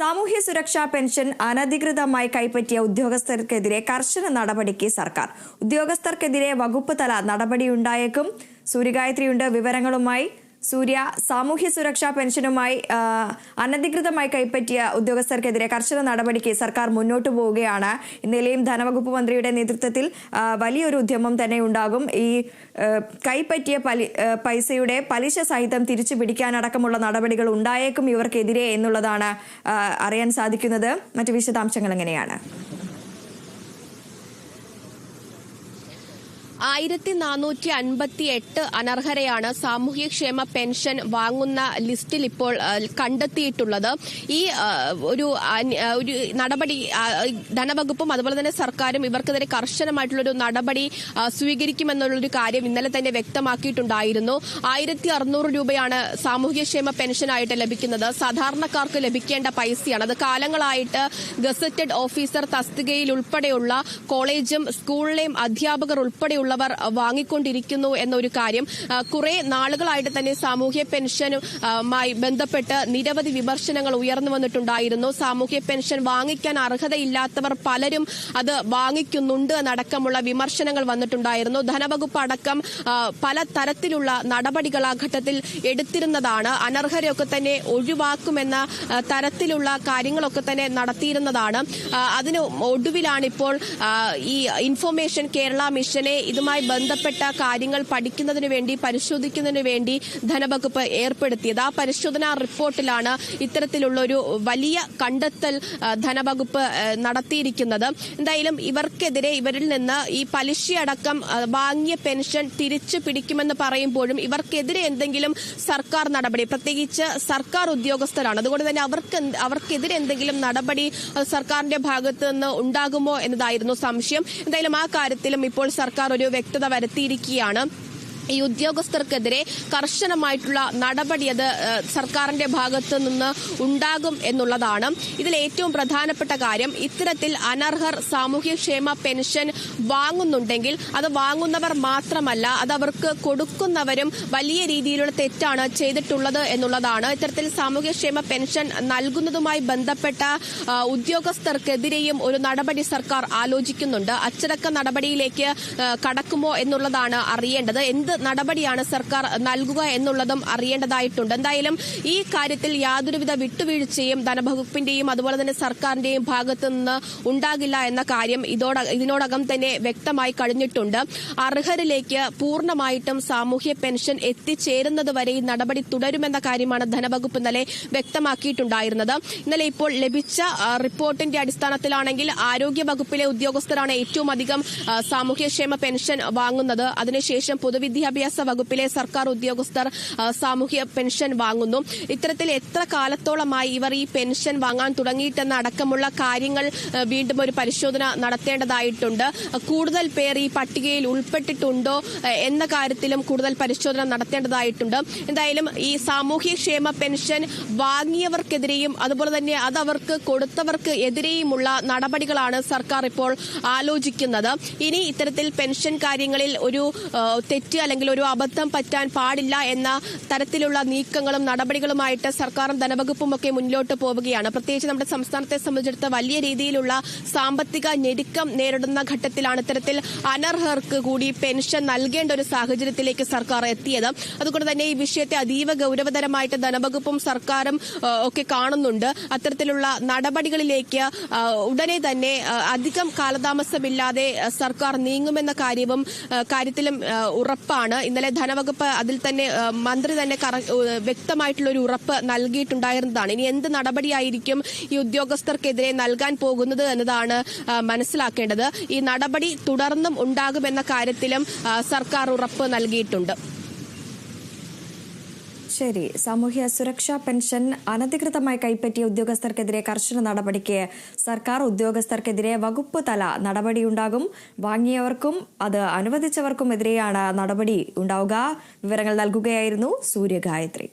സാമൂഹ്യ സുരക്ഷാ പെൻഷൻ അനധികൃതമായി കൈപ്പറ്റിയ ഉദ്യോഗസ്ഥർക്കെതിരെ കർശന നടപടിക്ക് സർക്കാർ. ഉദ്യോഗസ്ഥർക്കെതിരെ വകുപ്പ് തല നടപടിയുണ്ടായേക്കും. സൂര്യഗായത്രിയുണ്ട് വിവരങ്ങളുമായി. സൂര്യ സാമൂഹ്യ സുരക്ഷാ പെൻഷനുമായി അനധികൃതമായി കൈപ്പറ്റിയ ഉദ്യോഗസ്ഥർക്കെതിരെ കർശന നടപടിക്ക് സർക്കാർ മുന്നോട്ട് പോവുകയാണ്. ഇന്നലെയും ധനവകുപ്പ് മന്ത്രിയുടെ നേതൃത്വത്തിൽ വലിയൊരു ഉദ്യമം തന്നെ ഉണ്ടാകും. ഈ കൈപ്പറ്റിയ പൈസയുടെ പലിശ സഹിതം തിരിച്ചു പിടിക്കാനടക്കമുള്ള നടപടികൾ ഉണ്ടായേക്കും ഇവർക്കെതിരെ എന്നുള്ളതാണ് അറിയാൻ സാധിക്കുന്നത്. മറ്റു വിശദാംശങ്ങൾ എങ്ങനെയാണ്? ആയിരത്തി നാനൂറ്റി അൻപത്തി എട്ട് അനർഹരെയാണ് സാമൂഹ്യക്ഷേമ പെൻഷൻ വാങ്ങുന്ന ലിസ്റ്റിൽ ഇപ്പോൾ കണ്ടെത്തിയിട്ടുള്ളത്. ഈ ഒരു ഒരു നടപടി ധനവകുപ്പും അതുപോലെ തന്നെ സർക്കാരും ഇവർക്കെതിരെ കർശനമായിട്ടുള്ളൊരു നടപടി സ്വീകരിക്കുമെന്നുള്ളൊരു കാര്യം ഇന്നലെ തന്നെ വ്യക്തമാക്കിയിട്ടുണ്ടായിരുന്നു. ആയിരത്തി അറുന്നൂറ് രൂപയാണ് സാമൂഹ്യക്ഷേമ പെൻഷനായിട്ട് ലഭിക്കുന്നത്. സാധാരണക്കാർക്ക് ലഭിക്കേണ്ട പൈസയാണ്. അത് കാലങ്ങളായിട്ട് ഗസറ്റഡ് ഓഫീസർ തസ്തികയിൽ ഉൾപ്പെടെയുള്ള കോളേജും സ്കൂളിലെയും അധ്യാപകർ ഉൾപ്പെടെയുള്ളവർ വാങ്ങിക്കൊണ്ടിരിക്കുന്നു എന്നൊരു കാര്യം കുറെ നാളുകളായിട്ട് തന്നെ സാമൂഹ്യ പെൻഷനുമായി ബന്ധപ്പെട്ട് നിരവധി വിമർശനങ്ങൾ ഉയർന്നു വന്നിട്ടുണ്ടായിരുന്നു. സാമൂഹ്യ പെൻഷൻ വാങ്ങിക്കാൻ അർഹതയില്ലാത്തവർ പലരും അത് വാങ്ങിക്കുന്നുണ്ട് എന്നടക്കമുള്ള വിമർശനങ്ങൾ വന്നിട്ടുണ്ടായിരുന്നു. ധനവകുപ്പ് അടക്കം പല തരത്തിലുള്ള നടപടികൾ ആ ഘട്ടത്തിൽ എടുത്തിരുന്നതാണ്. അനർഹരെയൊക്കെ തന്നെ ഒഴിവാക്കുമെന്ന തരത്തിലുള്ള കാര്യങ്ങളൊക്കെ തന്നെ നടത്തിയിരുന്നതാണ്. അതിന് ഒടുവിലാണ് ഇപ്പോൾ ഈ ഇൻഫർമേഷൻ കേരള മിഷനെ ഇതുമായി ബന്ധപ്പെട്ട കാര്യങ്ങൾ പഠിക്കുന്നതിന് വേണ്ടി പരിശോധിക്കുന്നതിന് വേണ്ടി ധനവകുപ്പ് ഏർപ്പെടുത്തിയത്. ആ പരിശോധനാ റിപ്പോർട്ടിലാണ് ഇത്തരത്തിലുള്ള ഒരു വലിയ കണ്ടെത്തൽ ധനവകുപ്പ് നടത്തിയിരിക്കുന്നത്. എന്തായാലും ഇവർക്കെതിരെ ഇവരിൽ നിന്ന് ഈ പലിശയടക്കം വാങ്ങിയ പെൻഷൻ തിരിച്ചു പിടിക്കുമെന്ന് പറയുമ്പോഴും ഇവർക്കെതിരെ എന്തെങ്കിലും സർക്കാർ നടപടി പ്രത്യേകിച്ച് സർക്കാർ ഉദ്യോഗസ്ഥരാണ്. അതുകൊണ്ട് തന്നെ അവർക്ക് അവർക്കെതിരെ എന്തെങ്കിലും നടപടി സർക്കാരിന്റെ ഭാഗത്ത് നിന്ന് ഉണ്ടാകുമോ എന്നതായിരുന്നു സംശയം. എന്തായാലും ആ കാര്യത്തിലും ഇപ്പോൾ സർക്കാർ ഒരു വ്യക്തത വരുത്തിയിരിക്കുകയാണ്. ഈ ഉദ്യോഗസ്ഥർക്കെതിരെ കർശനമായിട്ടുള്ള നടപടി അത് സർക്കാരിന്റെ ഭാഗത്ത് നിന്ന് ഉണ്ടാകും എന്നുള്ളതാണ്. ഇതിൽ ഏറ്റവും പ്രധാനപ്പെട്ട കാര്യം ഇത്തരത്തിൽ അനർഹർ സാമൂഹ്യക്ഷേമ പെൻഷൻ വാങ്ങുന്നുണ്ടെങ്കിൽ അത് വാങ്ങുന്നവർ മാത്രമല്ല അത് അവർക്ക് കൊടുക്കുന്നവരും വലിയ രീതിയിലുള്ള തെറ്റാണ് ചെയ്തിട്ടുള്ളത് എന്നുള്ളതാണ്. ഇത്തരത്തിൽ സാമൂഹ്യക്ഷേമ പെൻഷൻ നൽകുന്നതുമായി ബന്ധപ്പെട്ട ഉദ്യോഗസ്ഥർക്കെതിരെയും ഒരു നടപടി സർക്കാർ ആലോചിക്കുന്നുണ്ട്. അച്ചടക്ക നടപടിയിലേക്ക് കടക്കുമോ എന്നുള്ളതാണ് അറിയേണ്ടത്. എന്ത് നടപടിയാണ് സർക്കാർ നൽകുക എന്നുള്ളതും അറിയേണ്ടതായിട്ടുണ്ട്. എന്തായാലും ഈ കാര്യത്തിൽ യാതൊരുവിധ വിട്ടുവീഴ്ചയും ധനവകുപ്പിന്റെയും അതുപോലെ തന്നെ സർക്കാരിന്റെയും ഭാഗത്തു നിന്ന് ഉണ്ടാകില്ല എന്ന കാര്യം ഇതിനോടകം തന്നെ വ്യക്തമായി കഴിഞ്ഞിട്ടുണ്ട്. അർഹരിലേക്ക് പൂർണമായിട്ടും സാമൂഹ്യ പെൻഷൻ എത്തിച്ചേരുന്നത് വരെ ഈ നടപടി തുടരുമെന്ന കാര്യമാണ് ധനവകുപ്പ് ഇന്നലെ വ്യക്തമാക്കിയിട്ടുണ്ടായിരുന്നത്. ഇന്നലെ ഇപ്പോൾ ലഭിച്ച റിപ്പോർട്ടിന്റെ അടിസ്ഥാനത്തിലാണെങ്കിൽ ആരോഗ്യ വകുപ്പിലെ ഉദ്യോഗസ്ഥരാണ് ഏറ്റവും അധികം സാമൂഹ്യക്ഷേമ പെൻഷൻ വാങ്ങുന്നത്. അതിനുശേഷം പൊതുവിദ്യാഭ്യാസ വകുപ്പിലെ സർക്കാർ ഉദ്യോഗസ്ഥർ സാമൂഹ്യ പെൻഷൻ വാങ്ങുന്നു. ഇത്തരത്തിൽ എത്ര കാലത്തോളമായി ഇവർ ഈ പെൻഷൻ വാങ്ങാൻ തുടങ്ങിയിട്ടെന്ന അടക്കമുള്ള കാര്യങ്ങൾ വീണ്ടും ഒരു പരിശോധന നടത്തേണ്ടതായിട്ടുണ്ട്. കൂടുതൽ പേർ ഈ പട്ടികയിൽ ഉൾപ്പെട്ടിട്ടുണ്ടോ എന്ന കാര്യത്തിലും കൂടുതൽ പരിശോധന നടത്തേണ്ടതായിട്ടുണ്ട്. എന്തായാലും ഈ സാമൂഹ്യക്ഷേമ പെൻഷൻ വാങ്ങിയവർക്കെതിരെയും അതുപോലെ തന്നെ അത് അവർക്ക് കൊടുത്തവർക്ക് എതിരെയുമുള്ള നടപടികളാണ് സർക്കാർ ഇപ്പോൾ ആലോചിക്കുന്നത്. ഇനി ഇത്തരത്തിൽ പെൻഷൻ കാര്യങ്ങളിൽ ഒരു തെറ്റ് അല്ലെങ്കിൽ ഒരു അബദ്ധം പറ്റാൻ പാടില്ല എന്ന തരത്തിലുള്ള നീക്കങ്ങളും നടപടികളുമായിട്ട് സർക്കാരും ധനവകുപ്പും ഒക്കെ മുന്നോട്ട് പോവുകയാണ്. പ്രത്യേകിച്ച് നമ്മുടെ സംസ്ഥാനത്തെ സംബന്ധിച്ചിടത്ത് വലിയ രീതിയിലുള്ള സാമ്പത്തിക ഞെരുക്കം നേരിടുന്ന ഘട്ടത്തിലാണ് ഇത്തരത്തിൽ അനർഹർക്ക് കൂടി പെൻഷൻ നൽകേണ്ട ഒരു സാഹചര്യത്തിലേക്ക് സർക്കാർ എത്തിയത്. അതുകൊണ്ട് തന്നെ ഈ വിഷയത്തെ അതീവ ഗൌരവതരമായിട്ട് ധനവകുപ്പും സർക്കാരും ഒക്കെ കാണുന്നുണ്ട്. അത്തരത്തിലുള്ള നടപടികളിലേക്ക് ഉടനെ തന്നെ അധികം കാലതാമസമില്ലാതെ സർക്കാർ നീങ്ങുമെന്ന കാര്യവും കാര്യത്തിലും ആ, ഉറപ്പാണ് ഇന്നലെ ധനവകുപ്പ് അതിൽ തന്നെ മന്ത്രി തന്നെ വ്യക്തമായിട്ടുള്ള ഒരു ഉറപ്പ് നൽകിയിട്ടുണ്ടായിരുന്നതാണ്. ഇനി എന്ത് നടപടിയായിരിക്കും ഈ ഉദ്യോഗസ്ഥർക്കെതിരെ നൽകാൻ പോകുന്നത് എന്നതാണ് മനസ്സിലാക്കേണ്ടത്. ഈ നടപടി തുടർന്നും ഉണ്ടാകുമെന്ന കാര്യത്തിലും സർക്കാർ ഉറപ്പ് നൽകിയിട്ടുണ്ട്. ശരി. സാമൂഹ്യ സുരക്ഷാ പെൻഷൻ അനധികൃതമായി കൈപ്പറ്റിയ ഉദ്യോഗസ്ഥർക്കെതിരെ കർശന നടപടിക്ക് സർക്കാർ ഉദ്യോഗസ്ഥർക്കെതിരെ വകുപ്പ് തല നടപടിയുണ്ടാകും. വാങ്ങിയവർക്കും അത് അനുവദിച്ചവർക്കും എതിരെയാണ് നടപടി ഉണ്ടാവുക. വിവരങ്ങൾ നൽകുകയായിരുന്നു സൂര്യഗായത്രി.